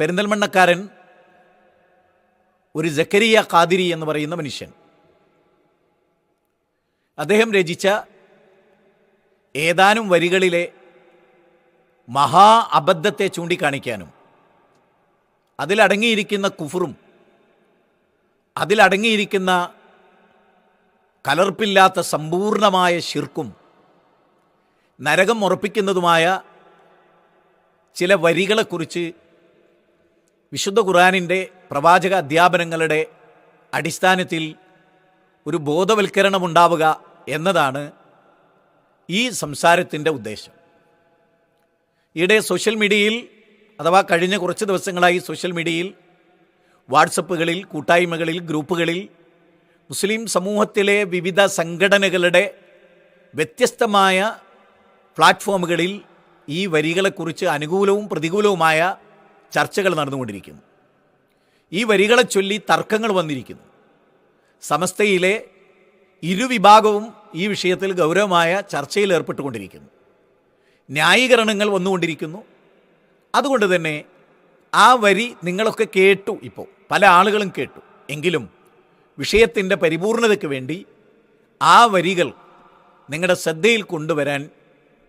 പെരിന്തൽമണ്ണക്കാരൻ ഒരു ജക്കരിയ ഖാദിരി എന്ന് പറയുന്ന മനുഷ്യൻ. അദ്ദേഹം രചിച്ച ഏതാനും വരികളിലെ മഹാ അബദ്ധത്തെ ചൂണ്ടിക്കാണിക്കാനും അതിലടങ്ങിയിരിക്കുന്ന കുഫറും അതിലടങ്ങിയിരിക്കുന്ന കലർപ്പില്ലാത്ത സമ്പൂർണമായ ശിർക്കും നരകം ഉറപ്പിക്കുന്നതുമായ ചില വരികളെക്കുറിച്ച് വിശുദ്ധ ഖുറാനിന്റെ പ്രവാചക അധ്യാപനങ്ങളുടെ അടിസ്ഥാനത്തിൽ ഒരു ബോധവൽക്കരണം ഉണ്ടാവുക എന്നതാണ് ഈ സംസാരത്തിന്റെ ഉദ്ദേശം. ഈയിടെ സോഷ്യൽ മീഡിയയിൽ അഥവാ കഴിഞ്ഞ കുറച്ച് ദിവസങ്ങളായി സോഷ്യൽ മീഡിയയിൽ വാട്സപ്പുകളിൽ കൂട്ടായ്മകളിൽ ഗ്രൂപ്പുകളിൽ മുസ്ലിം സമൂഹത്തിലെ വിവിധ സംഘടനകളുടെ വ്യത്യസ്തമായ പ്ലാറ്റ്ഫോമുകളിൽ ഈ വരികളെക്കുറിച്ച് അനുകൂലവും പ്രതികൂലവുമായ ചർച്ചകൾ നടന്നുകൊണ്ടിരിക്കുന്നു. ഈ വരികളെ ചൊല്ലി തർക്കങ്ങൾ വന്നിരിക്കുന്നു. സമസ്തയിലെ ഇരുവിഭാഗവും ഈ വിഷയത്തിൽ ഗൗരവമായ ചർച്ചയിൽ ഏർപ്പെട്ടുകൊണ്ടിരിക്കുന്നു. ന്യായീകരണങ്ങൾ വന്നുകൊണ്ടിരിക്കുന്നു. അതുകൊണ്ട് തന്നെ ആ വരി നിങ്ങളൊക്കെ കേട്ടു ഇപ്പോൾ. പല ആളുകളും കേട്ടു. എങ്കിലും വിഷയത്തിന്റെ പരിപൂർണതയ്ക്ക് വേണ്ടി ആ വരികൾ നിങ്ങളുടെ ശ്രദ്ധയിൽ കൊണ്ടുവരാൻ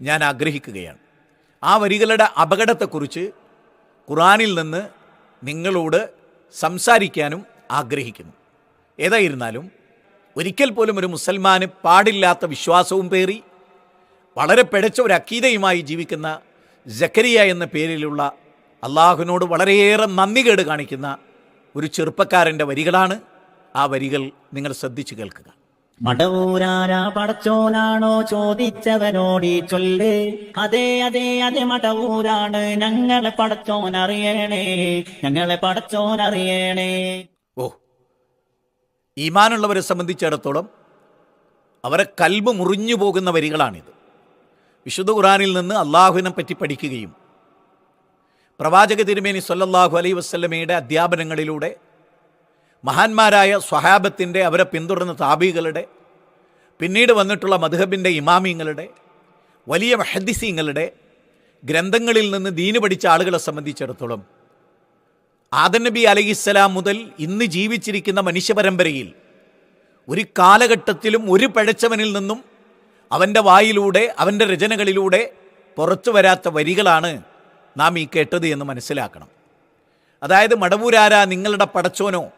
ഞാൻ ആഗ്രഹിക്കുകയാണ്. ആ വരികളുടെ അപകടത്തെക്കുറിച്ച് ഖുറാനിൽ നിന്ന് നിങ്ങളോട് സംസാരിക്കാനും ആഗ്രഹിക്കുന്നു. ഏതായിരുന്നാലും ഒരിക്കൽ പോലും ഒരു മുസൽമാന് പാടില്ലാത്ത വിശ്വാസവും പേറി വളരെ പിഴച്ച ഒരു അക്കീതയുമായി ജീവിക്കുന്ന ജക്കരിയ എന്ന പേരിലുള്ള അള്ളാഹുവിനോട് വളരെയേറെ നന്ദികേട് കാണിക്കുന്ന ഒരു ചെറുപ്പക്കാരന്റെ വരികളാണ് ആ വരികൾ നിങ്ങൾ ശ്രദ്ധിച്ചു കേൾക്കുക. മടവൂരാര പടച്ചോനാണോ ചോദിച്ചവനോടി ചൊല്ല്? അതെ അതെ അതെ മടവൂരാണ്. ഞങ്ങളെ പടച്ചോൻ അറിയണേ. ഞങ്ങളെ പടച്ചോൻ അറിയണേ. ഓ ഈമാനുള്ളവരെ സംബന്ധിച്ചിടത്തോളം അവരെ കൽബ് മുറിഞ്ഞു പോകുന്ന വരികളാണിത്. വിശുദ്ധ ഖുറാനിൽ നിന്ന് അള്ളാഹുവിനെ പറ്റി പഠിക്കുകയും പ്രവാചക തിരുമേനി സല്ലല്ലാഹു അലൈ വസ്ലമയുടെ അധ്യാപനങ്ങളിലൂടെ മഹാന്മാരായ സ്വഹാബത്തിന്റെ അവരെ പിന്തുടർന്ന താബികളുടെ പിന്നീട് വന്നിട്ടുള്ള മധുഹബിന്റെ ഇമാമിങ്ങളുടെ വലിയ മഹദ്ദിസീങ്ങളുടെ ഗ്രന്ഥങ്ങളിൽ നിന്ന് ദീന് പഠിച്ച ആളുകളെ സംബന്ധിച്ചിടത്തോളം ആദൻ നബി അലഹിസ്സലാം മുതൽ ഇന്ന് ജീവിച്ചിരിക്കുന്ന മനുഷ്യപരമ്പരയിൽ ഒരു കാലഘട്ടത്തിലും ഒരു പഴച്ചവനിൽ നിന്നും അവന്റെ വായിലൂടെ അവന്റെ രചനകളിലൂടെ പുറത്തു വരാത്ത വരികളാണ് നാം ഈ കേട്ടത് എന്ന് മനസ്സിലാക്കണം. അതായത് മടവൂരാര നിങ്ങളുടെ പടച്ചോനോ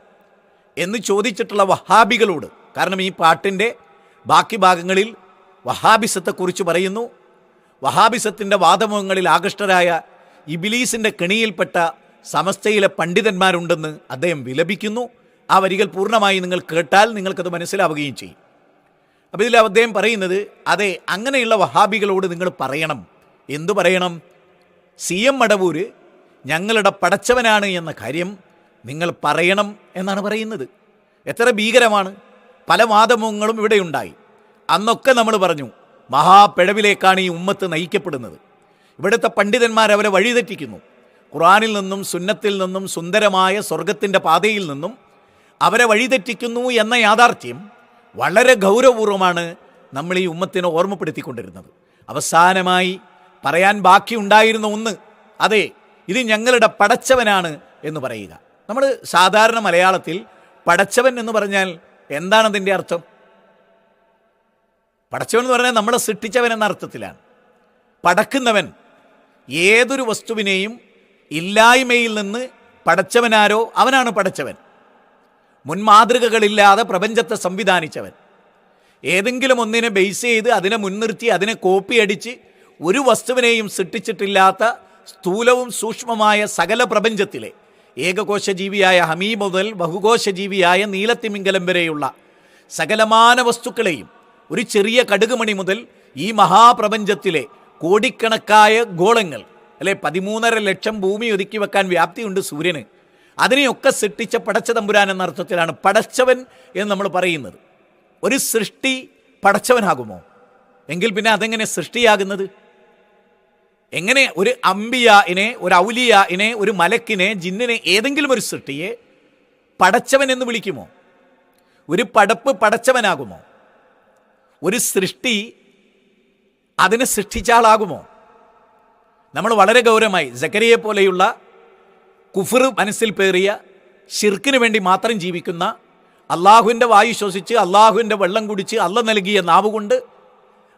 എന്ന് ചോദിച്ചിട്ടുള്ള വഹാബികളോട്. കാരണം ഈ പാട്ടിന്റെ ബാക്കി ഭാഗങ്ങളിൽ വഹാബിസത്തെക്കുറിച്ച് പറയുന്നു. വഹാബിസത്തിന്റെ വാദമുഖങ്ങളിൽ ആകൃഷ്ടരായ ഇബിലീസിന്റെ കെണിയിൽപ്പെട്ട സമസ്തയിലെ പണ്ഡിതന്മാരുണ്ടെന്ന് അദ്ദേഹം വിലപിക്കുന്നു. ആ വരികൾ പൂർണമായി നിങ്ങൾ കേട്ടാൽ നിങ്ങൾക്കത് മനസ്സിലാവുകയും ചെയ്യും. അപ്പോൾ ഇതിൽ അദ്ദേഹം പറയുന്നത് അതെ അങ്ങനെയുള്ള വഹാബികളോട് നിങ്ങൾ പറയണം. എന്തു പറയണം? സി എം മടവൂര് ഞങ്ങളുടെ പടച്ചവനാണ് എന്ന കാര്യം നിങ്ങൾ പറയണം എന്നാണ് പറയുന്നത്. എത്ര ഭീകരമാണ്. പല വാദമുഖങ്ങളും ഇവിടെ ഉണ്ടായി. അന്നൊക്കെ നമ്മൾ പറഞ്ഞു മഹാപിഴവിലേക്കാണ് ഈ ഉമ്മത്ത് നയിക്കപ്പെടുന്നത്. ഇവിടുത്തെ പണ്ഡിതന്മാർ അവരെ വഴിതെറ്റിക്കുന്നു. ഖുറാനിൽ നിന്നും സുന്നത്തിൽ നിന്നും സുന്ദരമായ സ്വർഗത്തിന്റെ പാതയിൽ നിന്നും അവരെ വഴിതെറ്റിക്കുന്നു എന്ന യാഥാർത്ഥ്യം വളരെ ഗൗരവപൂർവമാണ് നമ്മൾ ഈ ഉമ്മത്തിനെ ഓർമ്മപ്പെടുത്തിക്കൊണ്ടിരുന്നത്. അവസാനമായി പറയാൻ ബാക്കിയുണ്ടായിരുന്ന ഒന്ന് അതെ ഇത് ഞങ്ങളുടെ പടച്ചവനാണ് എന്ന് പറയുക. നമ്മൾ സാധാരണ മലയാളത്തിൽ പടച്ചവൻ എന്ന് പറഞ്ഞാൽ എന്താണ് അതിന്റെ അർത്ഥം? പടച്ചവൻ എന്ന് പറഞ്ഞാൽ നമ്മളെ സൃഷ്ടിച്ചവൻ എന്ന അർത്ഥത്തിലാണ്. പടക്കുന്നവൻ ഏതൊരു വസ്തുവിനെയും ഇല്ലായ്മയിൽ നിന്ന് പടച്ചവനാരോ അവനാണ് പടച്ചവൻ. മുൻമാതൃകകളില്ലാതെ പ്രപഞ്ചത്തെ സംവിധാനിച്ചവൻ. ഏതെങ്കിലും ഒന്നിനെ ബേസ് ചെയ്ത് അതിനെ മുൻനിർത്തി അതിനെ കോപ്പി അടിച്ച് ഒരു വസ്തുവിനെയും സൃഷ്ടിച്ചിട്ടില്ലാത്ത സ്ഥൂലവും സൂക്ഷ്മമായ സകല പ്രപഞ്ചത്തിലെ ഏകകോശജീവിയായ ഹമീ മുതൽ ബഹുകോശ ബഹുകോശജീവിയായ നീലത്തിമിംഗലം വരെയുള്ള സകലമാന വസ്തുക്കളെയും ഒരു ചെറിയ കടുകുമണി മുതൽ ഈ മഹാപ്രപഞ്ചത്തിലെ കോടിക്കണക്കായ ഗോളങ്ങൾ അല്ലെ പതിമൂന്നര ലക്ഷം ഭൂമി ഒതുക്കി വെക്കാൻ വ്യാപ്തിയുണ്ട് സൂര്യന്. അതിനെയൊക്കെ സൃഷ്ടിച്ച പടച്ച തമ്പുരാൻ എന്ന അർത്ഥത്തിലാണ് പടച്ചവൻ എന്ന് നമ്മൾ പറയുന്നത്. ഒരു സൃഷ്ടി പടച്ചവനാകുമോ? എങ്കിൽ പിന്നെ അതെങ്ങനെ സൃഷ്ടിയാകുന്നത്? എങ്ങനെ ഒരു അമ്പിയായിനെ ഒരു ഔലിയായിനെ ഒരു മലക്കിനെ ജിന്നിനെ ഏതെങ്കിലും ഒരു സൃഷ്ടിയെ പടച്ചവൻ എന്ന് വിളിക്കുമോ? ഒരു പടപ്പ് പടച്ചവനാകുമോ? ഒരു സൃഷ്ടി അതിനെ സൃഷ്ടിച്ച ആളാകുമോ നമ്മൾ വളരെ ഗൗരവമായി ജക്കരിയെ പോലെയുള്ള കുഫർ മനസ്സിൽ പേറിയ ഷിർക്കിന് വേണ്ടി മാത്രം ജീവിക്കുന്ന അള്ളാഹുവിന്റെ വായു ശ്വസിച്ച് അള്ളാഹുവിന്റെ വെള്ളം കുടിച്ച് അള്ള നൽകിയ നാവ് കൊണ്ട്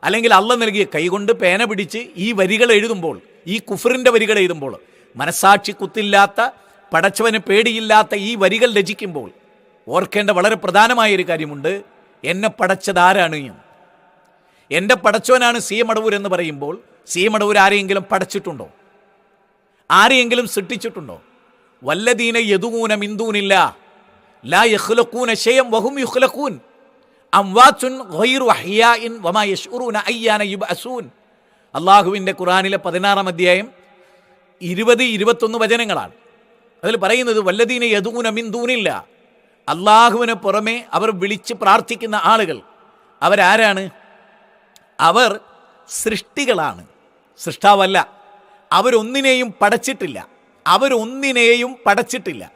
അല്ലെങ്കിൽ അല്ല നൽകിയ കൈകൊണ്ട് പേന പിടിച്ച് ഈ വരികൾ എഴുതുമ്പോൾ ഈ കുഫറിന്റെ വരികൾ എഴുതുമ്പോൾ മനസാക്ഷി കുത്തില്ലാത്ത പടച്ചവന് പേടിയില്ലാത്ത ഈ വരികൾ രചിക്കുമ്പോൾ ഓർക്കേണ്ട വളരെ പ്രധാനമായ ഒരു കാര്യമുണ്ട്. എന്നെ പടച്ചതാരാണ് എന്റെ പടച്ചവനാണ് സി എം അടവൂർ എന്ന് പറയുമ്പോൾ സി എം അടവൂർ ആരെയെങ്കിലും പടച്ചിട്ടുണ്ടോ? ആരെയെങ്കിലും സൃഷ്ടിച്ചിട്ടുണ്ടോ? വല്ലദീന യദൂന മിന്തൂനില്ല ലാ യഹ്ലക്കൂൻ അശയം വഹും യുഖ്ലഖൂൻ. അള്ളാഹുവിന്റെ ഖുറാനിലെ പതിനാറാം അധ്യായം ഇരുപത് ഇരുപത്തൊന്ന് വചനങ്ങളാണ്. അതിൽ പറയുന്നത് വല്ലദീന യദൂന മിന്തൂനില്ല അള്ളാഹുവിന് പുറമെ അവർ വിളിച്ച് പ്രാർത്ഥിക്കുന്ന ആളുകൾ അവരാരാണ്? അവർ സൃഷ്ടികളാണ്. സൃഷ്ടാവല്ല അവരൊന്നിനെയും പടച്ചിട്ടില്ല. അവരൊന്നിനെയും പടച്ചിട്ടില്ല.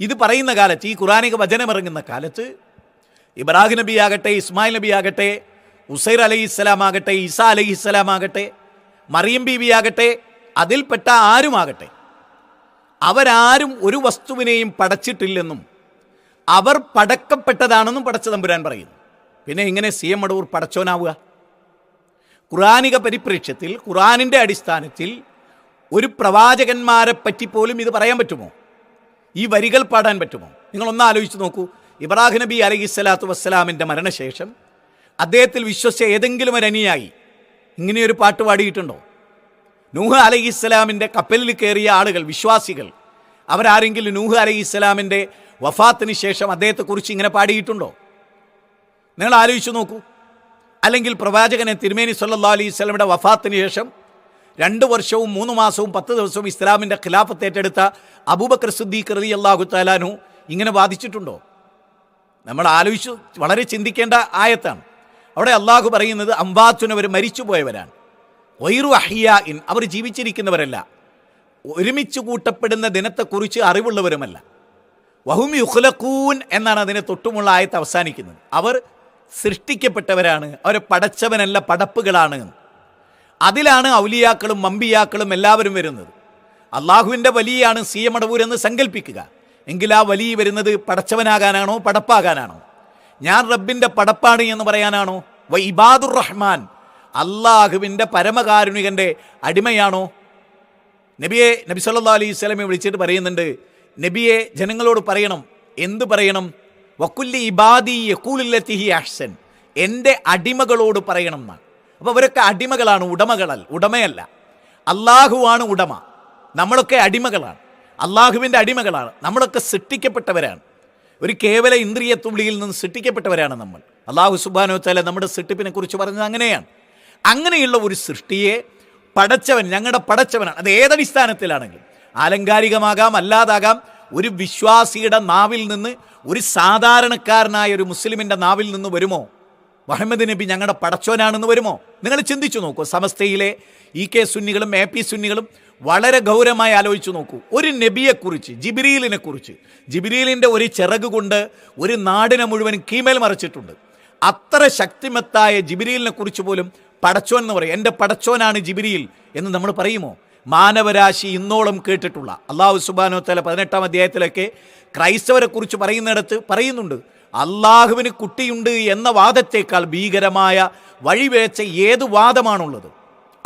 ഇത് പറയുന്ന കാലത്ത് ഈ ഖുറാനിക വചനമിറങ്ങുന്ന കാലത്ത് ഇബ്രാഹിം നബി ആകട്ടെ ഇസ്മായിൽ നബി ആകട്ടെ ഉസൈർ അലൈഹി ഇസ്ലാം ആകട്ടെ ഈസ അലൈഹി ഇസ്ലാം ആകട്ടെ മറിയം ബീവി ആകട്ടെ അതിൽപ്പെട്ട ആരുമാകട്ടെ അവരാരും ഒരു വസ്തുവിനെയും പടച്ചിട്ടില്ലെന്നും അവർ പടക്കപ്പെട്ടതാണെന്നും പടച്ച തമ്പുരാൻ പറയുന്നു. പിന്നെ ഇങ്ങനെ സി എം അടൂർ പടച്ചോനാവുക. ഖുറാനിക പരിപ്രേക്ഷ്യത്തിൽ ഖുറാനിന്റെ അടിസ്ഥാനത്തിൽ ഒരു പ്രവാചകന്മാരെ പറ്റി പോലും ഇത് പറയാൻ പറ്റുമോ? ഈ വരികൾ പാടാൻ പറ്റുമോ? നിങ്ങളൊന്ന് ആലോചിച്ച് നോക്കൂ. ഇബ്രാഹിം നബി അലഹി സ്വലാത്തു വസ്സലാമിന്റെ മരണശേഷം അദ്ദേഹത്തിൽ വിശ്വസിച്ച ഏതെങ്കിലും ഒരു അനുയായി ഇങ്ങനെയൊരു പാട്ട് പാടിയിട്ടുണ്ടോ? നൂഹ് അലഹി ഇസ്ലാമിന്റെ കപ്പലിൽ കയറിയ ആളുകൾ വിശ്വാസികൾ അവരാരെങ്കിലും നൂഹ് അലഹി ഇസ്ലാമിന്റെ വഫാത്തിന് ശേഷം അദ്ദേഹത്തെക്കുറിച്ച് ഇങ്ങനെ പാടിയിട്ടുണ്ടോ? നിങ്ങൾ ആലോചിച്ചു നോക്കൂ. അല്ലെങ്കിൽ പ്രവാചകനെ തിരുമേനി സല്ലാ അലൈഹി സ്വലമിയുടെ വഫാത്തിന് ശേഷം രണ്ട് വർഷവും മൂന്ന് മാസവും പത്ത് ദിവസവും ഇസ്ലാമിന്റെ ഖിലാഫത്ത് ഏറ്റെടുത്ത അബൂബക്കർ റതി അള്ളാഹു താലാനു ഇങ്ങനെ വാദിച്ചിട്ടുണ്ടോ? നമ്മൾ ആലോചിച്ച് വളരെ ചിന്തിക്കേണ്ട ആയത്താണ്. അവിടെ അള്ളാഹു പറയുന്നത് അംബാത്തുനവർ മരിച്ചുപോയവരാണ്. വൈറു അഹിയ ഇൻ അവർ ജീവിച്ചിരിക്കുന്നവരല്ല. ഒരുമിച്ച് കൂട്ടപ്പെടുന്ന ദിനത്തെക്കുറിച്ച് അറിവുള്ളവരുമല്ല. വഹും യുഹ്ലക്കൂൻ എന്നാണ് അതിനെ തൊട്ടുമുള്ള ആയത്ത് അവസാനിക്കുന്നത്. അവർ സൃഷ്ടിക്കപ്പെട്ടവരാണ് അവർ പടച്ചവനല്ല പടപ്പുകളാണ് അതിലാണ് ഔലിയാക്കളും മമ്പിയാക്കളും എല്ലാവരും വരുന്നത്. അള്ളാഹുവിന്റെ വലിയാണ് സി എം അടവൂരെന്ന് സങ്കല്പിക്കുക എങ്കിൽ ആ വലിയ വരുന്നത് പടച്ചവനാകാനാണോ? പടപ്പാകാനാണോ? ഞാൻ റബ്ബിന്റെ പടപ്പാണ് എന്ന് പറയാനാണോ? വ ഇബാദുർ റഹ്മാൻ അള്ളാഹുവിന്റെ പരമകാരുണികന്റെ അടിമയാണോ? നബിയെ നബി സല്ലാ അലൈഹി വിളിച്ചിട്ട് പറയുന്നുണ്ട് നബിയെ ജനങ്ങളോട് പറയണം. എന്ത് പറയണം? വക്കുല്ലി ഇബാദി യക്കൂലില്ലത്തിഹി അഹ്സൻ എന്റെ അടിമകളോട് പറയണം എന്നാണ്. അപ്പോൾ അവരൊക്കെ അടിമകളാണ് ഉടമകളല്ല ഉടമയല്ല. അള്ളാഹുവാണ് ഉടമ. നമ്മളൊക്കെ അടിമകളാണ്. അള്ളാഹുവിന്റെ അടിമകളാണ്. നമ്മളൊക്കെ സൃഷ്ടിക്കപ്പെട്ടവരാണ്. ഒരു കേവല ഇന്ദ്രിയ തുള്ളിയിൽ നിന്ന് സൃഷ്ടിക്കപ്പെട്ടവരാണ് നമ്മൾ. അള്ളാഹു സുബാനോ തല നമ്മുടെ സൃഷ്ടിപ്പിനെ കുറിച്ച് പറഞ്ഞത് അങ്ങനെയാണ്. അങ്ങനെയുള്ള ഒരു സൃഷ്ടിയെ പടച്ചവൻ ഞങ്ങളുടെ പടച്ചവനാണ്. അത് ഏതടിസ്ഥാനത്തിലാണെങ്കിലും ആലങ്കാരികമാകാം അല്ലാതാകാം ഒരു വിശ്വാസിയുടെ നാവിൽ നിന്ന് ഒരു സാധാരണക്കാരനായ ഒരു മുസ്ലിമിന്റെ നാവിൽ നിന്ന് വരുമോ? മുഹമ്മദ് നബി ഞങ്ങളുടെ പടച്ചോനാണെന്ന് വരുമോ? നിങ്ങൾ ചിന്തിച്ചു നോക്കൂ. സമസ്തയിലെ ഇ കെ സുന്നികളും എ പി സുന്നികളും വളരെ ഗൗരവമായി ആലോചിച്ചു നോക്കൂ. ഒരു നബിയെക്കുറിച്ച് ജിബിരിയിലിനെ കുറിച്ച് ജിബിരിയിലിന്റെ ഒരു ചിറക് കൊണ്ട് ഒരു നാടിനെ മുഴുവൻ കീമേൽ മറിച്ചിട്ടുണ്ട്. അത്ര ശക്തിമത്തായ ജിബിരിയിലിനെ കുറിച്ച് പോലും പടച്ചോൻ എന്ന് പറയും. എന്റെ പടച്ചോനാണ് ജിബിരിയിൽ എന്ന് നമ്മൾ പറയുമോ? മാനവരാശി ഇന്നോളം കേട്ടിട്ടുള്ള അള്ളാഹു സുബാനോ തല പതിനെട്ടാം അധ്യായത്തിലൊക്കെ ക്രൈസ്തവരെ കുറിച്ച് പറയുന്നിടത്ത് പറയുന്നുണ്ട്. അള്ളാഹുവിന് കുട്ടിയുണ്ട് എന്ന വാദത്തേക്കാൾ ഭീകരമായ വഴിവേച്ച ഏത് വാദമാണുള്ളത്?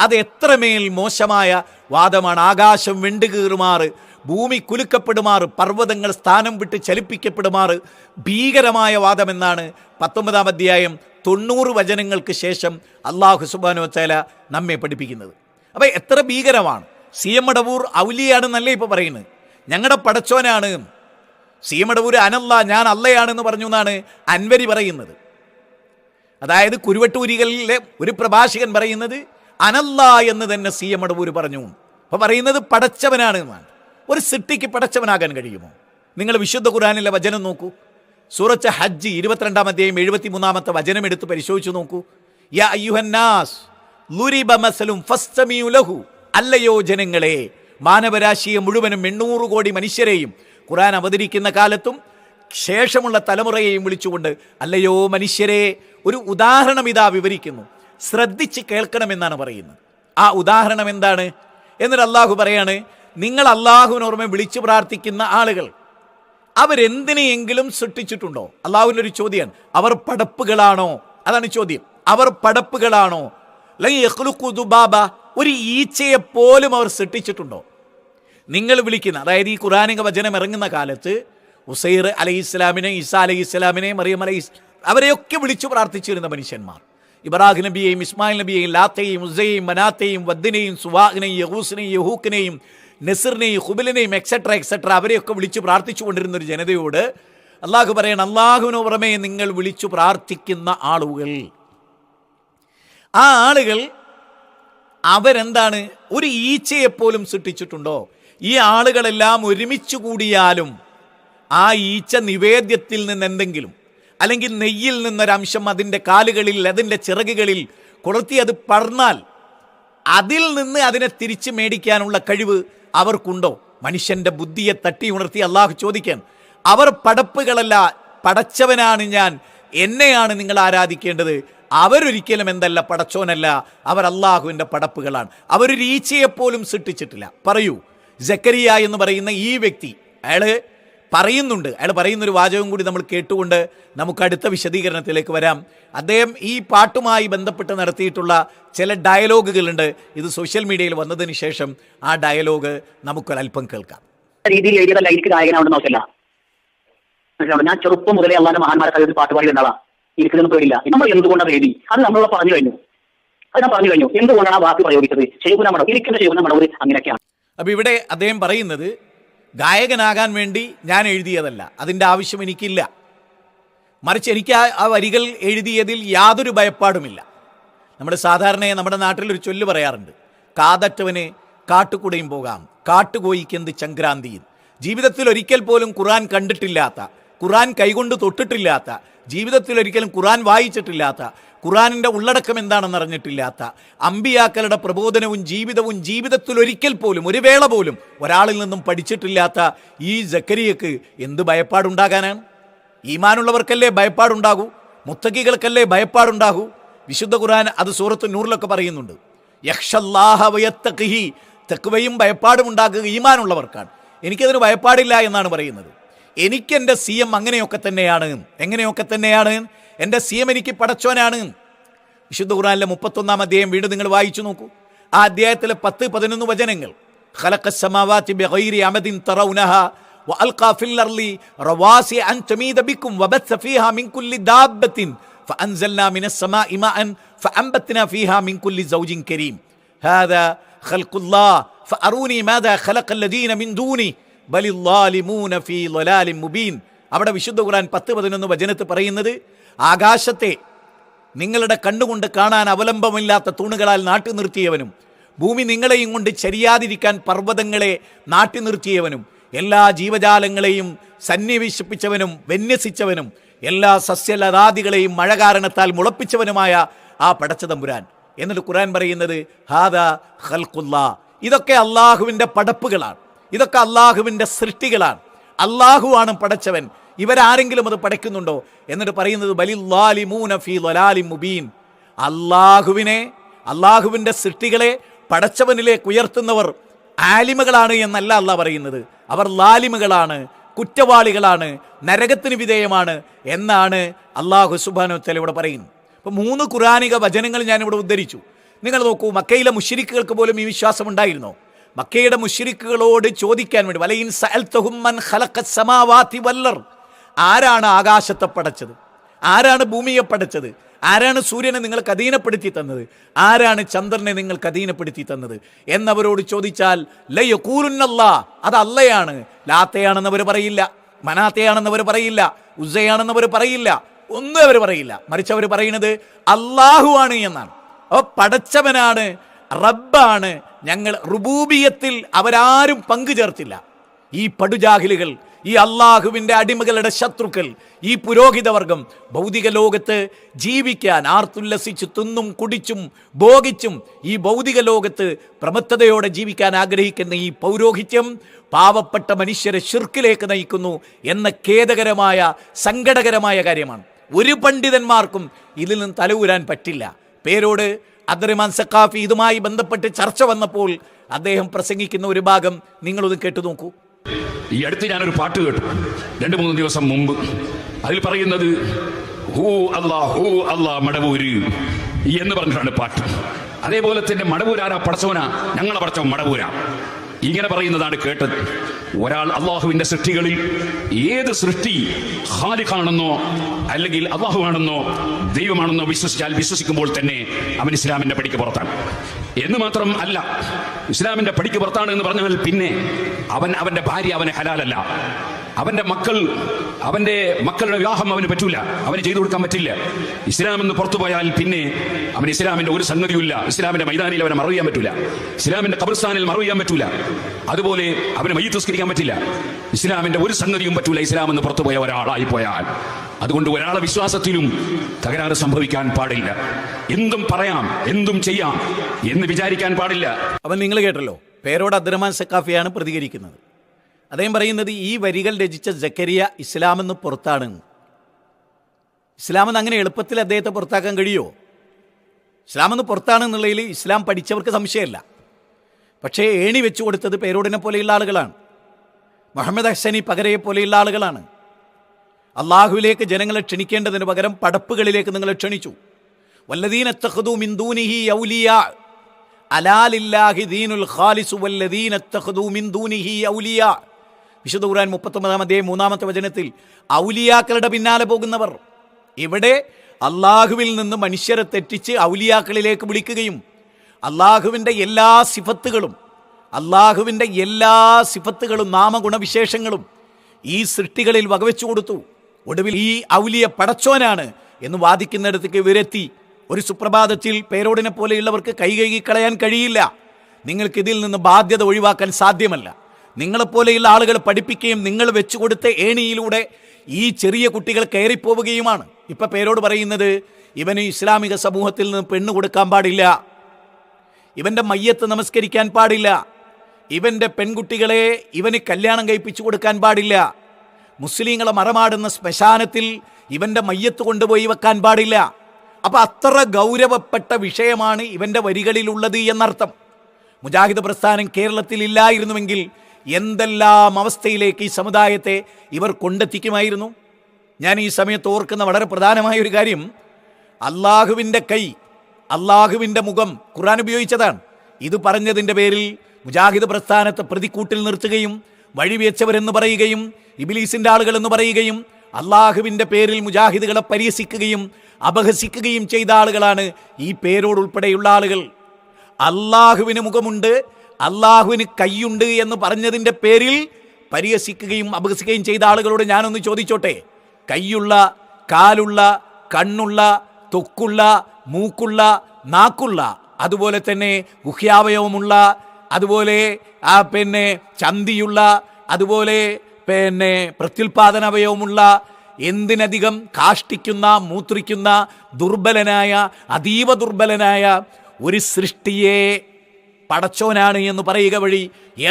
അത് എത്രമേൽ മോശമായ വാദമാണ്? ആകാശം വെണ്ടുകീറുമാറ് ഭൂമി കുലുക്കപ്പെടുമാറ് പർവതങ്ങൾ സ്ഥാനം വിട്ട് ചലിപ്പിക്കപ്പെടുമാറ് ഭീകരമായ വാദമെന്നാണ് പത്തൊമ്പതാം അധ്യായം തൊണ്ണൂറ് വചനങ്ങൾക്ക് ശേഷം അള്ളാഹു സുബാനു വച്ചാല നമ്മെ പഠിപ്പിക്കുന്നത്. അപ്പോൾ എത്ര ഭീകരമാണ്? സി എം അടവൂർ ഔലിയാണെന്നല്ലേ ഇപ്പോൾ പറയുന്നത്. ഞങ്ങളുടെ പടച്ചോനാണ് സി എം അനല്ല ഞാൻ അല്ലയാണെന്ന് പറഞ്ഞു എന്നാണ് അൻവരി പറയുന്നത്. അതായത് കുരുവട്ടൂരികളിലെ ഒരു പ്രഭാഷകൻ പറയുന്നത് അനല്ല എന്ന് തന്നെ സി എം പറഞ്ഞു. അപ്പോൾ പറയുന്നത് പടച്ചവനാണ് എന്നാണ്. ഒരു സിട്ടിക്ക് പടച്ചവനാകാൻ കഴിയുമോ? നിങ്ങൾ വിശുദ്ധ ഖുറാനിലെ വചനം നോക്കൂ. സൂറച്ച ഹജ്ജ് ഇരുപത്തിരണ്ടാം അധ്യായം എഴുപത്തി മൂന്നാമത്തെ വചനം എടുത്ത് പരിശോധിച്ചു നോക്കൂ. യാ അല്ലയോ ജനങ്ങളെ മാനവരാശിയെ മുഴുവനും എണ്ണൂറ് കോടി മനുഷ്യരെയും ഖുറാൻ അവതരിക്കുന്ന കാലത്തും ശേഷമുള്ള തലമുറയെയും വിളിച്ചുകൊണ്ട് അല്ലയോ മനുഷ്യരെ ഒരു ഉദാഹരണം ഇതാ വിവരിക്കുന്നു. ശ്രദ്ധിച്ച് കേൾക്കണമെന്നാണ് പറയുന്നത്. ആ ഉദാഹരണം എന്താണ്? എന്നിട്ട് അള്ളാഹു പറയാണ് നിങ്ങൾ അള്ളാഹുവിനോർമ്മ വിളിച്ചു പ്രാർത്ഥിക്കുന്ന ആളുകൾ അവരെന്തിനെയെങ്കിലും സൃഷ്ടിച്ചിട്ടുണ്ടോ? അള്ളാഹുവിന്റെ ഒരു ചോദ്യമാണ് അവർ പടപ്പുകളാണോ? അതാണ് ചോദ്യം. അവർ പടപ്പുകളാണോ? അല്ലെങ്കിൽ ഒരു ഈച്ചയെ പോലും അവർ സൃഷ്ടിച്ചിട്ടുണ്ടോ? നിങ്ങൾ വിളിക്കുന്ന അതായത് ഈ ഖുറാനിക വചനം ഇറങ്ങുന്ന കാലത്ത് ഉസൈർ അലൈഹി ഇസ്ലാമിനെ ഈസാ അലൈഹി ഇസ്ലാമിനെ മറിയം അലൈഹി അവരെയൊക്കെ വിളിച്ചു പ്രാർത്ഥിച്ചിരുന്ന മനുഷ്യന്മാർ. ഇബ്രാഹിം നബിയെയും ഇസ്മായിൽ നബിയെയും ലാത്തയും ഉസയെയും മനാത്തെയും വദ്ദിനെയും സുവാഖിനെയും യഹൂസിനെയും യഹൂക്കിനെയും നെസിറിനെയും ഹുബിലിനെയും എക്സെട്ര എക്സെട്ര അവരെയൊക്കെ വിളിച്ചു പ്രാർത്ഥിച്ചു കൊണ്ടിരുന്ന ഒരു ജനതയോട് അള്ളാഹു പറയണം അള്ളാഹുവിന് പുറമേ നിങ്ങൾ വിളിച്ചു പ്രാർത്ഥിക്കുന്ന ആളുകൾ. ആ ആളുകൾ അവരെന്താണ് ഒരു ഈച്ചയെപ്പോലും സൃഷ്ടിച്ചിട്ടുണ്ടോ? ഈ ആളുകളെല്ലാം ഒരുമിച്ച് കൂടിയാലും ആ ഈച്ച നിവേദ്യത്തിൽ നിന്ന് എന്തെങ്കിലും അല്ലെങ്കിൽ നെയ്യിൽ നിന്നൊരംശം അതിന്റെ കാലുകളിൽ അതിന്റെ ചിറകുകളിൽ കൊളുത്തി അത് പടർന്നാൽ അതിൽ നിന്ന് അതിനെ തിരിച്ച് മേടിക്കാനുള്ള കഴിവ് അവർക്കുണ്ടോ? മനുഷ്യന്റെ ബുദ്ധിയെ തട്ടി ഉണർത്തി അള്ളാഹു ചോദിക്കാൻ അവർ പടപ്പുകളല്ല പടച്ചവനാണ് ഞാൻ എന്നെയാണ് നിങ്ങൾ ആരാധിക്കേണ്ടത്? അവരൊരിക്കലും എന്തല്ല പടച്ചോനല്ല അവർ അള്ളാഹുവിന്റെ പടപ്പുകളാണ്. അവരൊരു ഈച്ചയെപ്പോലും സൃഷ്ടിച്ചിട്ടില്ല. പറയൂ ജക്കരിയ എന്ന് പറയുന്ന ഈ വ്യക്തി അയാൾ പറയുന്നുണ്ട് അയാൾ പറയുന്നൊരു വാചകം കൂടി നമ്മൾ കേട്ടുകൊണ്ട് നമുക്ക് അടുത്ത വിശദീകരണത്തിലേക്ക് വരാം. അദ്ദേഹം ഈ പാട്ടുമായി ബന്ധപ്പെട്ട് നടത്തിയിട്ടുള്ള ചില ഡയലോഗുകളുണ്ട്. ഇത് സോഷ്യൽ മീഡിയയിൽ വന്നതിന് ശേഷം ആ ഡയലോഗ് നമുക്കൊരല്പം കേൾക്കാം. രീതിയിൽ എഴുതിയതല്ല എനിക്ക് ഗായകനാവണമെന്ന് ആവശ്യമില്ല ഞാൻ ചെറുപ്പം മുതലേ അള്ളാന്റെ മഹാന്മാരെ കഴിവ് പാട്ടുപാടി ഉണ്ടാവാം എനിക്കിതൊന്നും പേടില്ല നമ്മൾ എന്തുകൊണ്ടാണ് എഴുതി അത് നമ്മളോട് പറഞ്ഞു കഴിഞ്ഞു. അത് ഞാൻ പറഞ്ഞു കഴിഞ്ഞു. എന്തുകൊണ്ടാണ് ആ വാക്ക് പ്രയോഗിച്ചത്? ശൈകുന മടവ് ഇരിക്കുന്ന ചെയ്യുന്ന മണവ് അങ്ങനെയൊക്കെയാണ്. അപ്പോൾ ഇവിടെ അദ്ദേഹം പറയുന്നത് ഗായകനാകാൻ വേണ്ടി ഞാൻ എഴുതിയതല്ല അതിന്റെ ആവശ്യം എനിക്കില്ല. മറിച്ച് എനിക്ക് ആ ആ വരികൾ എഴുതിയതിൽ യാതൊരു ഭയപ്പാടുമില്ല. നമ്മുടെ സാധാരണ നമ്മുടെ നാട്ടിൽ ഒരു ചൊല്ല് പറയാറുണ്ട് കാതറ്റവന് കാട്ടുകൂടെയും പോകാം കാട്ടുകോയിക്കെന്ത് ചങ്ക്രാന്തിയും ജീവിതത്തിൽ ഒരിക്കൽ പോലും ഖുറാൻ കണ്ടിട്ടില്ലാത്ത ഖുറാൻ കൈകൊണ്ട് തൊട്ടിട്ടില്ലാത്ത ജീവിതത്തിൽ ഒരിക്കലും ഖുറാൻ വായിച്ചിട്ടില്ലാത്ത ഖുറാനിന്റെ ഉള്ളടക്കം എന്താണെന്ന് അറിഞ്ഞിട്ടില്ലാത്ത അമ്പിയാക്കളുടെ പ്രബോധനവും ജീവിതവും ജീവിതത്തിൽ ഒരിക്കൽ പോലും ഒരു വേള പോലും ഒരാളിൽ നിന്നും പഠിച്ചിട്ടില്ലാത്ത ഈ ജക്കരിയക്ക് എന്ത് ഭയപ്പാടുണ്ടാകാനാണ്? ഈമാനുള്ളവർക്കല്ലേ ഭയപ്പാടുണ്ടാകൂ? മുത്തക്കികൾക്കല്ലേ ഭയപ്പാടുണ്ടാകൂ? വിശുദ്ധ ഖുറാൻ അത് സൂറത്ത് നൂറിലൊക്കെ പറയുന്നുണ്ട്. യക്ഷല്ലാഹവയത്തഖി തെക്കുവയും ഭയപ്പാടും ഉണ്ടാക്കുക ഈമാനുള്ളവർക്കാണ്. എനിക്കതിന് ഭയപ്പാടില്ല എന്നാണ് പറയുന്നത്. എനിക്കെന്റെ സി എം അങ്ങനെയൊക്കെ തന്നെയാണ്. എങ്ങനെയൊക്കെ തന്നെയാണ്? എന്റെ സി എം എനിക്ക് പടച്ചോനാണ്. വിശുദ്ധ ഖുറാനിലെ മുപ്പത്തൊന്നാം അധ്യായം വീണ്ടും നിങ്ങൾ വായിച്ചു നോക്കൂ. ആ അധ്യായത്തിലെ പത്ത് പതിനൊന്ന് വചനങ്ങൾ. അവിടെ വിശുദ്ധ ഖുറാൻ പത്ത് പതിനൊന്ന് വചനത്ത് പറയുന്നത് ആകാശത്തെ നിങ്ങളുടെ കണ്ണുകൊണ്ട് കാണാൻ അവലംബമില്ലാത്ത തൂണുകളാൽ നാട്ടി നിർത്തിയവനും ഭൂമി നിങ്ങളെയും കൊണ്ട് ചരിയാതിരിക്കാൻ പർവതങ്ങളെ നാട്ടി നിർത്തിയവനും എല്ലാ ജീവജാലങ്ങളെയും സന്നിവേശിപ്പിച്ചവനും വിന്യസിച്ചവനും എല്ലാ സസ്യലതാദികളെയും മഴ കാരണത്താൽ മുളപ്പിച്ചവനുമായ ആ പടച്ചതമ്പുരാൻ. എന്നിട്ട് ഖുറാൻ പറയുന്നത് ഹാദ ഇതൊക്കെ അള്ളാഹുവിന്റെ പടപ്പുകളാണ്. ഇതൊക്കെ അള്ളാഹുവിന്റെ സൃഷ്ടികളാണ്. അള്ളാഹുവാണ് പടച്ചവൻ. ഇവരാരെങ്കിലും അത് പഠിക്കുന്നുണ്ടോ എന്നിട്ട് പറയുന്നത് ബലില്ലാലിമൂന ഫീ മുബീൻ. അള്ളാഹുവിനെ അള്ളാഹുവിന്റെ സൃഷ്ടികളെ പടച്ചവനിലേക്ക് ഉയർത്തുന്നവർ ആലിമകളാണ് എന്നല്ല അല്ല പറയുന്നത്. അവർ ലാലിമകളാണ് കുറ്റവാളികളാണ് നരകത്തിന് വിധേയമാണ് എന്നാണ് അള്ളാഹു സുബാനു ഇവിടെ പറയുന്നത്. അപ്പോൾ മൂന്ന് ഖുറാനിക വചനങ്ങൾ ഞാനിവിടെ ഉദ്ധരിച്ചു. നിങ്ങൾ നോക്കൂ മക്കയിലെ മുഷിരിക്കുകൾക്ക് പോലും ഈ വിശ്വാസം ഉണ്ടായിരുന്നോ? മക്കയുടെ മുഷിരിക്കുകളോട് ചോദിക്കാൻ വേണ്ടി വലയിൻ സഅൽതഹും മൻ ഖലഖസ് സമാവാതി വല്ലർ ആരാണ് ആകാശത്തെ പടച്ചത്? ആരാണ് ഭൂമിയെ പടച്ചത്? ആരാണ് സൂര്യനെ നിങ്ങൾക്ക് അധീനപ്പെടുത്തി തന്നത്? ആരാണ് ചന്ദ്രനെ നിങ്ങൾക്ക് അധീനപ്പെടുത്തി തന്നത്? എന്നവരോട് ചോദിച്ചാൽ ലയ്യൂലുന്നല്ല അത് അല്ലയാണ് ലാത്തയാണെന്നവർ പറയില്ല മനാത്തയാണെന്നവർ പറയില്ല ഉസയാണെന്നവർ പറയില്ല ഒന്നും അവർ പറയില്ല. മറിച്ച് അവർ പറയുന്നത് അള്ളാഹു ആണ് എന്നാണ്. അപ്പോൾ പടച്ചവനാണ് റബ്ബാണ്. ഞങ്ങൾ റുബൂബിയത്തിൽ അവരാരും പങ്കു ചേർത്തില്ല ഈ പടുജാഹിലുകൾ ഈ അള്ളാഹുവിന്റെ അടിമകളുടെ ശത്രുക്കൾ ഈ പുരോഹിതവർഗം ഭൗതിക ലോകത്ത് ജീവിക്കാൻ ആർത്തുല്ലസിച്ച് തിന്നും കുടിച്ചും ഭോഗിച്ചും ഈ ഭൗതിക ലോകത്ത് പ്രമത്തതയോടെ ജീവിക്കാൻ ആഗ്രഹിക്കുന്ന ഈ പൗരോഹിത്യം പാവപ്പെട്ട മനുഷ്യരെ ശിർക്കിലേക്ക് നയിക്കുന്നു എന്ന ഖേദകരമായ സങ്കടകരമായ കാര്യമാണ്. ഒരു പണ്ഡിതന്മാർക്കും ഇതിൽ നിന്ന് ഊരാൻ പറ്റില്ല. പേരോട് അബ്ദുറഹ്മാൻ സക്കാഫി ഇതുമായി ബന്ധപ്പെട്ട് ചർച്ച വന്നപ്പോൾ അദ്ദേഹം പ്രസംഗിക്കുന്ന ഒരു ഭാഗം നിങ്ങളൊന്ന് കേട്ടു നോക്കൂ. ഈ അടുത്ത് ഞാനൊരു പാട്ട് കേട്ടു. രണ്ട് മൂന്ന് ദിവസം മുമ്പ്. അതിൽ പറയുന്നത് ഹൂ അല്ലാ ഹൂ അല്ലാ മടവൂര് എന്ന് പറഞ്ഞിട്ടാണ് പാട്ട്. അതേപോലെ തന്നെ മടവൂരാരാ പടച്ചവനാ? ഞങ്ങളെ പടച്ചവൻ മടവൂരാ. ഇങ്ങനെ പറയുന്നതാണ് കേട്ടത്. ഒരാൾ അള്ളാഹുവിന്റെ സൃഷ്ടികളിൽ ഏത് സൃഷ്ടി ഹാലിഖാണെന്നോ അല്ലെങ്കിൽ അള്ളാഹുവാണെന്നോ ദൈവമാണെന്നോ വിശ്വസിച്ചാൽ വിശ്വസിക്കുമ്പോൾ തന്നെ അവൻ ഇസ്ലാമിന്റെ പടിക്ക് പുറത്താണ്. എന്ന് മാത്രം അല്ല ഇസ്ലാമിന്റെ പടിക്ക് പുറത്താണ് എന്ന് പറഞ്ഞാൽ പിന്നെ അവൻ അവന്റെ ഭാര്യ അവന് ഹലാലല്ല. അവന്റെ മക്കൾ അവന്റെ മക്കളുടെ വിവാഹം അവന് പറ്റൂല അവന് ചെയ്തു കൊടുക്കാൻ പറ്റില്ല. ഇസ്ലാം എന്ന് പുറത്തു പോയാൽ പിന്നെ അവൻ ഇസ്ലാമിന്റെ ഒരു സംഗതിയുമില്ല. ഇസ്ലാമിന്റെ മൈതാനിയിൽ അവനെ മറവ് ചെയ്യാൻ പറ്റൂല. ഇസ്ലാമിന്റെ കബർസ്ഥാനിൽ മറവ് ചെയ്യാൻ പറ്റൂല. അതുപോലെ അവന് മയ്യത്തുസ്കരിക്കാൻ പറ്റില്ല. ഇസ്ലാമിന്റെ ഒരു സംഗതിയും പറ്റൂല ഇസ്ലാം എന്ന് പുറത്തു പോയ ഒരാളായി പോയാൽ. അതുകൊണ്ട് ഒരാളെ വിശ്വാസത്തിലും തകരാറ് സംഭവിക്കാൻ പാടില്ല. എന്തും പറയാം എന്തും ചെയ്യാം എന്ന് വിചാരിക്കാൻ പാടില്ല. അവൻ നിങ്ങൾ കേട്ടല്ലോ പേരോട് അബ്ദുറഹ്മാൻ സക്കാഫിയാണ് പ്രതികരിക്കുന്നത്. അദ്ദേഹം പറയുന്നത് ഈ വരികൾ രചിച്ച ജക്കരിയ ഇസ്ലാമെന്ന് പുറത്താണ്. ഇസ്ലാമെന്ന് അങ്ങനെ എളുപ്പത്തിൽ അദ്ദേഹത്തെ പുറത്താക്കാൻ കഴിയുമോ ഇസ്ലാമെന്ന് പുറത്താണെന്നുള്ളതിൽ ഇസ്ലാം പഠിച്ചവർക്ക് സംശയമല്ല. പക്ഷേ ഏണി വെച്ചു കൊടുത്തത് പേരോടിനെ പോലെയുള്ള ആളുകളാണ്. മുഹമ്മദ് ഹസനി പകരയെ പോലെയുള്ള ആളുകളാണ്. അള്ളാഹുവിലേക്ക് ജനങ്ങളെ ക്ഷണിക്കേണ്ടതിന് പകരം പടപ്പുകളിലേക്ക് നിങ്ങളെ ക്ഷണിച്ചു. ദീനുൽ ഖാലിസു വിശുദ്ധ ഖുർആൻ മുപ്പത്തൊമ്പതാം അധ്യായം മൂന്നാമത്തെ വചനത്തിൽ ഔലിയാക്കളുടെ പിന്നാലെ പോകുന്നവർ. ഇവിടെ അള്ളാഹുവിൽ നിന്ന് മനുഷ്യരെ തെറ്റിച്ച് ഔലിയാക്കളിലേക്ക് വിളിക്കുകയും അള്ളാഹുവിന്റെ എല്ലാ സിഫത്തുകളും അള്ളാഹുവിന്റെ എല്ലാ സിഫത്തുകളും നാമഗുണവിശേഷങ്ങളും ഈ സൃഷ്ടികളിൽ വകവെച്ചു കൊടുത്തു. ഒടുവിൽ ഈ ഔലിയ പടച്ചോനാണ് എന്ന് വാദിക്കുന്നിടത്തേക്ക് ഇവരെത്തി ഒരു സുപ്രഭാതത്തിൽ പേരോടിനെ പോലെയുള്ളവർക്ക് കൈകഴുകി കളയാൻ കഴിയില്ല. നിങ്ങൾക്ക് ഇതിൽ നിന്ന് ബാധ്യത ഒഴിവാക്കാൻ സാധ്യമല്ല. നിങ്ങളെപ്പോലെയുള്ള ആളുകൾ പഠിപ്പിക്കുകയും നിങ്ങൾ വെച്ചു കൊടുത്ത ഏണിയിലൂടെ ഈ ചെറിയ കുട്ടികൾ കയറിപ്പോവുകയുമാണ്. ഇപ്പൊ പേരോട് പറയുന്നത് ഇവന് ഇസ്ലാമിക സമൂഹത്തിൽ നിന്ന് പെണ്ണ് കൊടുക്കാൻ പാടില്ല. ഇവന്റെ മയ്യത്ത് നമസ്കരിക്കാൻ പാടില്ല. ഇവന്റെ പെൺകുട്ടികളെ ഇവന് കല്യാണം കഴിപ്പിച്ചു കൊടുക്കാൻ പാടില്ല. മുസ്ലിങ്ങളെ മറമാടുന്ന ശ്മശാനത്തിൽ ഇവന്റെ മയ്യത്ത് കൊണ്ടുപോയി വെക്കാൻ പാടില്ല. അപ്പൊ അത്ര ഗൗരവപ്പെട്ട വിഷയമാണ് ഇവന്റെ വരികളിലുള്ളത് എന്നർത്ഥം. മുജാഹിദ് പ്രസ്ഥാനം കേരളത്തിൽ ഇല്ലായിരുന്നുവെങ്കിൽ എന്തെല്ലാം അവസ്ഥയിലേക്ക് ഈ സമുദായത്തെ ഇവർ കൊണ്ടെത്തിക്കുമായിരുന്നു? ഞാൻ ഈ സമയത്ത് ഓർക്കുന്ന വളരെ പ്രധാനമായ ഒരു കാര്യം. അള്ളാഹുവിന്റെ കൈ അള്ളാഹുവിന്റെ മുഖം ഖുർആൻ ഉപയോഗിച്ചതാണ്. ഇത് പറഞ്ഞതിന്റെ പേരിൽ മുജാഹിദ് പ്രസ്ഥാനത്തെ പ്രതിക്കൂട്ടിൽ നിർത്തുകയും വഴിവെച്ചവരെന്ന് പറയുകയും ഇബിലീസിന്റെ ആളുകൾ എന്ന് പറയുകയും അള്ളാഹുവിന്റെ പേരിൽ മുജാഹിദുകളെ പരിഹസിക്കുകയും അപഹസിക്കുകയും ചെയ്ത ആളുകളാണ് ഈ പേരോടുൾപ്പെടെയുള്ള ആളുകൾ. അള്ളാഹുവിന് മുഖമുണ്ട് അള്ളാഹുവിന് കൈയുണ്ട് എന്ന് പറഞ്ഞതിന്റെ പേരിൽ പരിഹസിക്കുകയും അപഹസിക്കുകയും ചെയ്ത ആളുകളോട് ഞാനൊന്ന് ചോദിച്ചോട്ടെ? കൈയുള്ള കാലുള്ള കണ്ണുള്ള തൊക്കുള്ള മൂക്കുള്ള നാക്കുള്ള അതുപോലെ തന്നെ ഗുഹ്യാവയവമുള്ള അതുപോലെ ആ പിന്നെ ചന്തിയുള്ള അതുപോലെ പിന്നെ പ്രത്യുൽപാദനവയവുമുള്ള എന്തിനധികം കാഷ്ടിക്കുന്ന മൂത്രിക്കുന്ന ദുർബലനായ അതീവ ദുർബലനായ ഒരു സൃഷ്ടിയെ പടച്ചോനാണ് എന്ന് പറയുക വഴി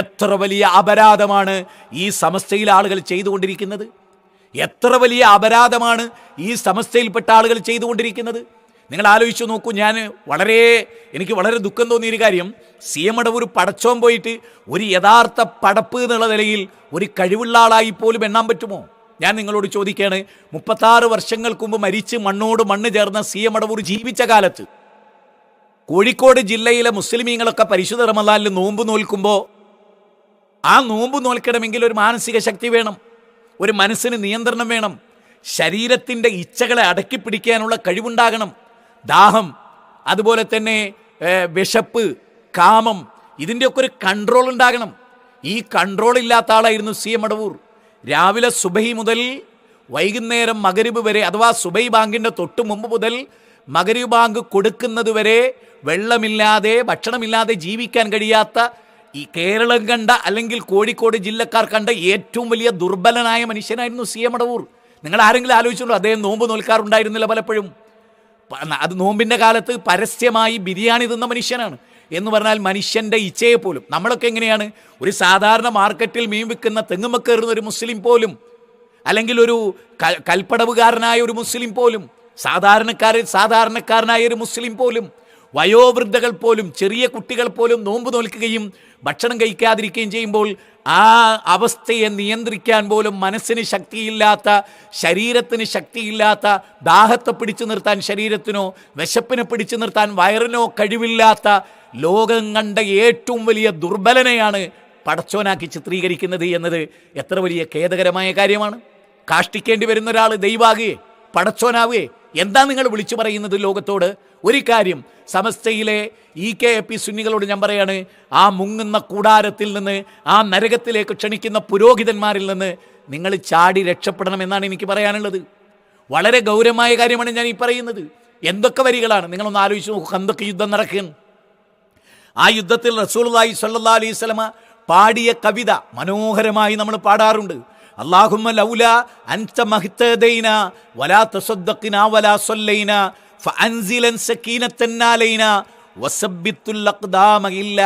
എത്ര വലിയ അപരാധമാണ് ഈ സമസ്തയിലെ ആളുകൾ ചെയ്തുകൊണ്ടിരിക്കുന്നത്? എത്ര വലിയ അപരാധമാണ് ഈ സമസ്തയിൽപ്പെട്ട ആളുകൾ ചെയ്തുകൊണ്ടിരിക്കുന്നത്? നിങ്ങൾ ആലോചിച്ചു നോക്കൂ ഞാൻ വളരെ എനിക്ക് വളരെ ദുഃഖം തോന്നിയ ഒരു കാര്യം. സി എം ഒരു പടച്ചോൻ പോയിട്ട് ഒരു യഥാർത്ഥ പടപ്പ് എന്നുള്ള നിലയിൽ ഒരു കഴിവുള്ള ആളായി പോലും എണ്ണാൻ പറ്റുമോ? ഞാൻ നിങ്ങളോട് ചോദിക്കുകയാണ് മുപ്പത്താറ് വർഷങ്ങൾക്ക് മുമ്പ് മരിച്ച് മണ്ണോട് മണ്ണ് ചേർന്ന സി എം അടവൂർ ജീവിച്ച കാലത്ത് കോഴിക്കോട് ജില്ലയിലെ മുസ്ലിമീങ്ങളൊക്കെ പരിശുദ്ധ റമദാനിൽ നോമ്പ് നോൽക്കുമ്പോൾ ആ നോമ്പ് നോൽക്കണമെങ്കിൽ ഒരു മാനസിക ശക്തി വേണം ഒരു മനസ്സിന് നിയന്ത്രണം വേണം ശരീരത്തിന്റെ ഇച്ഛകളെ അടക്കി പിടിക്കാനുള്ള കഴിവുണ്ടാകണം. ദാഹം അതുപോലെ തന്നെ വിശപ്പ് കാമം ഇതിന്റെയൊക്കെ ഒരു കൺട്രോൾ ഉണ്ടാകണം. ഈ കൺട്രോൾ ഇല്ലാത്ത ആളായിരുന്നു സി എം അടവൂർ. രാവിലെ സുബഹി മുതൽ വൈകുന്നേരം മകരീബ് വരെ അഥവാ സുബൈ ബാങ്കിന്റെ തൊട്ട് മുമ്പ് മുതൽ മകരീബ് ബാങ്ക് കൊടുക്കുന്നത് വരെ വെള്ളമില്ലാതെ ഭക്ഷണമില്ലാതെ ജീവിക്കാൻ കഴിയാത്ത ഈ കേരളം കണ്ട അല്ലെങ്കിൽ കോഴിക്കോട് ജില്ലക്കാർ കണ്ട ഏറ്റവും വലിയ ദുർബലനായ മനുഷ്യനായിരുന്നു സി എം അടവൂർ. നിങ്ങൾ ആരെങ്കിലും ആലോചിച്ചുള്ളൂ അദ്ദേഹം നോമ്പ് നോൽക്കാറുണ്ടായിരുന്നില്ല പലപ്പോഴും. അത് നോമ്പിന്റെ കാലത്ത് പരസ്യമായി ബിരിയാണി തിന്ന മനുഷ്യനാണ്. എന്ന് പറഞ്ഞാൽ മനുഷ്യന്റെ ഇച്ഛയെ പോലും. നമ്മളൊക്കെ എങ്ങനെയാണ്? ഒരു സാധാരണ മാർക്കറ്റിൽ മീൻ വിൽക്കുന്ന തെങ്ങുമക്കേറുന്ന ഒരു മുസ്ലിം പോലും അല്ലെങ്കിൽ ഒരു കൽപ്പടവുകാരനായ ഒരു മുസ്ലിം പോലും സാധാരണക്കാരിൽ സാധാരണക്കാരനായ ഒരു മുസ്ലിം പോലും വയോവൃദ്ധകൾ പോലും ചെറിയ കുട്ടികൾ പോലും നോമ്പ് നോൽക്കുകയും ഭക്ഷണം കഴിക്കാതിരിക്കുകയും ചെയ്യുമ്പോൾ ആ അവസ്ഥയെ നിയന്ത്രിക്കാൻ പോലും മനസ്സിന് ശക്തിയില്ലാത്ത ശരീരത്തിന് ശക്തിയില്ലാത്ത ദാഹത്തെ പിടിച്ചു നിർത്താൻ ശരീരത്തിനോ വിശപ്പിനെ പിടിച്ചു നിർത്താൻ വയറിനോ കഴിവില്ലാത്ത ലോകം കണ്ട ഏറ്റവും വലിയ ദുർബലനെയാണ് പടച്ചോനാക്കി ചിത്രീകരിക്കുന്നത് എന്നത് എത്ര വലിയ ഖേദകരമായ കാര്യമാണ്. കാഷ്ടിക്കേണ്ടി വരുന്ന ഒരാൾ ദൈവാകുകയെ പടച്ചോനാവുകയെ എന്താ നിങ്ങൾ വിളിച്ചു പറയുന്നത് ലോകത്തോട്? ഒരു കാര്യം സമസ്തയിലെ ഇ കെ എ പി സുന്നികളോട് ഞാൻ പറയാണ് ആ മുങ്ങുന്ന കൂടാരത്തിൽ നിന്ന് ആ നരകത്തിലേക്ക് ക്ഷണിക്കുന്ന പുരോഹിതന്മാരിൽ നിന്ന് നിങ്ങൾ ചാടി രക്ഷപ്പെടണം എന്നാണ് എനിക്ക് പറയാനുള്ളത്. വളരെ ഗൗരവമായ കാര്യമാണ് ഞാൻ ഈ പറയുന്നത്. എന്തൊക്കെ വരികളാണ്? നിങ്ങളൊന്ന് ആലോചിച്ച് നോക്കുക എന്തൊക്കെ യുദ്ധം നടക്കുകയാണ്. ആ യുദ്ധത്തിൽ റസൂലുള്ളാഹി സ്വല്ലല്ലാഹി അലൈഹി വസല്ലമ പാടിയ കവിത മനോഹരമായി നമ്മൾ പാടാറുണ്ട്. അല്ലാഹുമ്മ ലൗല അൻത വലാ വലാ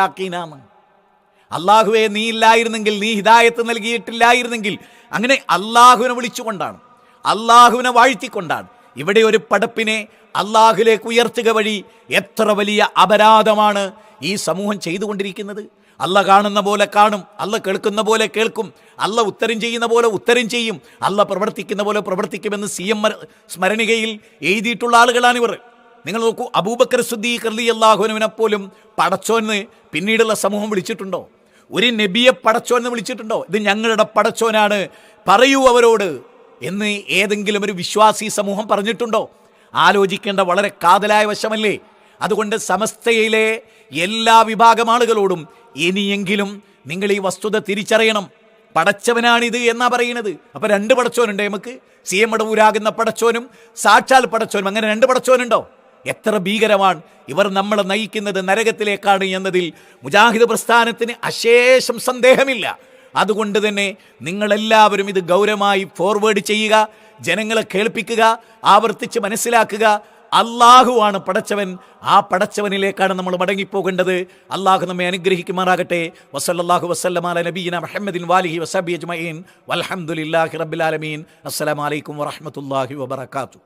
അഖ്ദാമ അള്ളാഹുവെ നീ ഇല്ലായിരുന്നെങ്കിൽ നീ ഹിദായത്ത് നൽകിയിട്ടില്ലായിരുന്നെങ്കിൽ അങ്ങനെ അള്ളാഹുവിനെ വിളിച്ചുകൊണ്ടാണ് അള്ളാഹുവിനെ വാഴ്ത്തിക്കൊണ്ടാണ് ഇവിടെ ഒരു പടപ്പിനെ അള്ളാഹുലേക്ക് ഉയർത്തുക വഴി എത്ര വലിയ അപരാധമാണ് ഈ സമൂഹം ചെയ്തുകൊണ്ടിരിക്കുന്നത്. അല്ല കാണുന്ന പോലെ കാണും അല്ല കേൾക്കുന്ന പോലെ കേൾക്കും അല്ല ഉത്തരം ചെയ്യുന്ന പോലെ ഉത്തരം ചെയ്യും അല്ല പ്രവർത്തിക്കുന്ന പോലെ പ്രവർത്തിക്കുമെന്ന് സി എം സ്മരണികയിൽ എഴുതിയിട്ടുള്ള ആളുകളാണിവർ. നിങ്ങൾ നോക്കൂ അബൂബക്കർ സുദ്ദീഖ് അലി അള്ളാഹുനുവിനെ പോലും പടച്ചോന്ന് പിന്നീടുള്ള സമൂഹം വിളിച്ചിട്ടുണ്ടോ? ഒരു നബിയെ പടച്ചോൻ എന്ന് വിളിച്ചിട്ടുണ്ടോ? ഇത് ഞങ്ങളുടെ പടച്ചോനാണ് പറയൂ അവരോട് എന്ന് ഏതെങ്കിലും ഒരു വിശ്വാസി സമൂഹം പറഞ്ഞിട്ടുണ്ടോ? ആലോചിക്കേണ്ട വളരെ കാതലായ വശമല്ലേ? അതുകൊണ്ട് സമസ്തയിലെ എല്ലാ വിഭാഗം ആളുകളോടും ഇനിയെങ്കിലും നിങ്ങൾ ഈ വസ്തുത തിരിച്ചറിയണം. പടച്ചവനാണിത് എന്നാ പറയുന്നത്? അപ്പൊ രണ്ട് പടച്ചോനുണ്ട് നമുക്ക്? സി എം മടവൂരാകുന്ന പടച്ചോനും സാക്ഷാൽ പടച്ചോനും അങ്ങനെ രണ്ട് പടച്ചോനുണ്ടോ എത്ര ഭീകരമാണ് ഇവർ നമ്മളെ നയിക്കുന്നത് നരകത്തിലേക്കാണ് എന്നതിൽ മുജാഹിദ് പ്രസ്ഥാനത്തിന് അശേഷം സന്ദേഹമില്ല. അതുകൊണ്ട് തന്നെ നിങ്ങളെല്ലാവരും ഇത് ഗൗരവമായി ഫോർവേഡ് ചെയ്യുക ജനങ്ങളെ കേൾപ്പിക്കുക ആവർത്തിച്ച് മനസ്സിലാക്കുക അള്ളാഹുവാണ് പടച്ചവൻ. ആ പടച്ചവനിലേക്കാണ് നമ്മൾ മടങ്ങിപ്പോകേണ്ടത്. അള്ളാഹു നമ്മെ അനുഗ്രഹിക്കുമാറാകട്ടെ. വസല്ലാഹു വസ്ലമാല നബീന മുഹമ്മദിൻ വാലിഹി വസബി അജ്മീൻ വലഹമുല്ലാഹി റബിലാലമീൻ അസ്സലാമലൈക്കും വറഹമത്തല്ലാഹി വബർക്കാത്തു